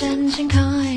真心可爱。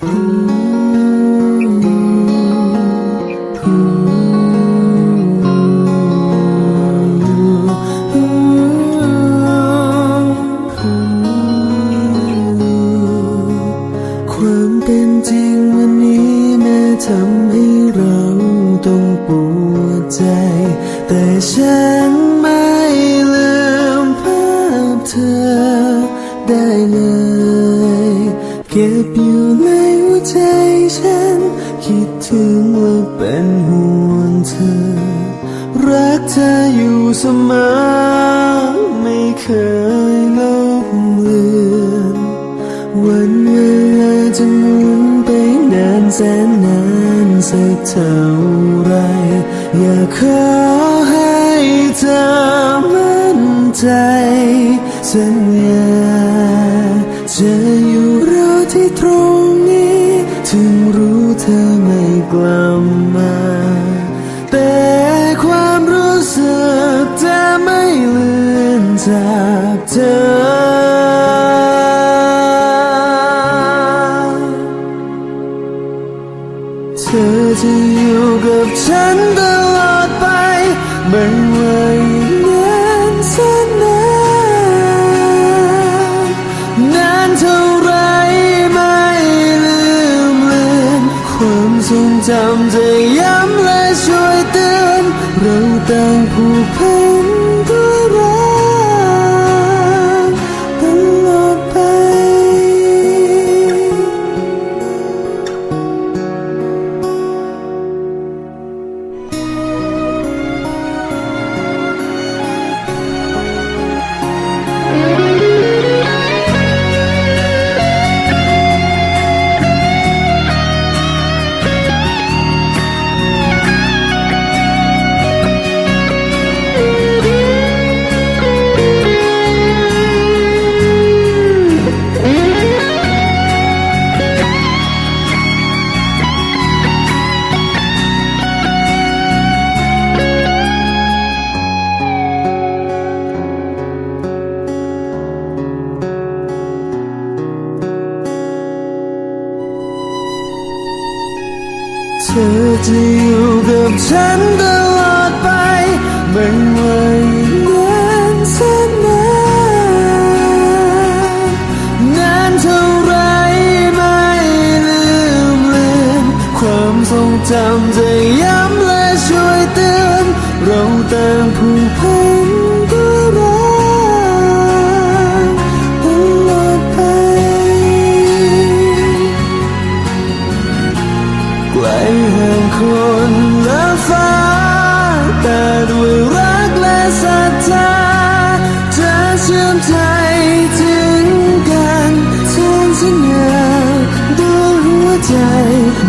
ความเป็นจริงวันนี้แม้ทำให้เราต้องปวดใจ แต่ฉันไม่ลืมภาพเธอได้เลย เก็บ ถึงและเป็นห่วงเธอ รักเธออยู่เสมอ ไม่เคยลบเลือนวันเวลาจะหมุนไปนานแสนนานสักเท่าไร อยากขอให้เธอมั่นใจสัญญาจะอยู่รอที่ตรงนี้ ถึงรู้เธอมา กลับมา แต่ความรู้สึกจะไม่ลืมจากเธอ自己。 จำจะย้ำและช่วยเตือนเราต่างผูกพัน เธอจะอยู่กับฉันตลอดไปไม่ว่าอีกนานแสนนานนานเท่าไรไม่ลืมเลือนความทรงจำ คนละฟ้า แต่ด้วยรักและศรัทธาจะเชื่อมใจถึงกันทางสัญญาด้วยหัวใจ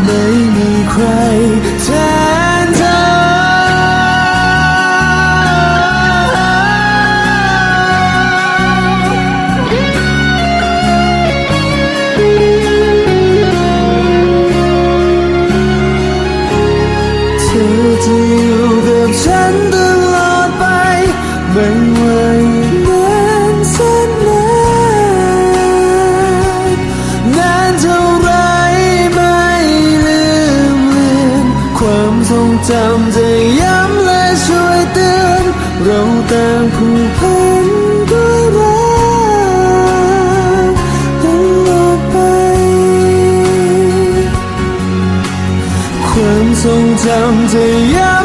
ไม่มีใคร อจะอยู่กับฉัน 送将怎样？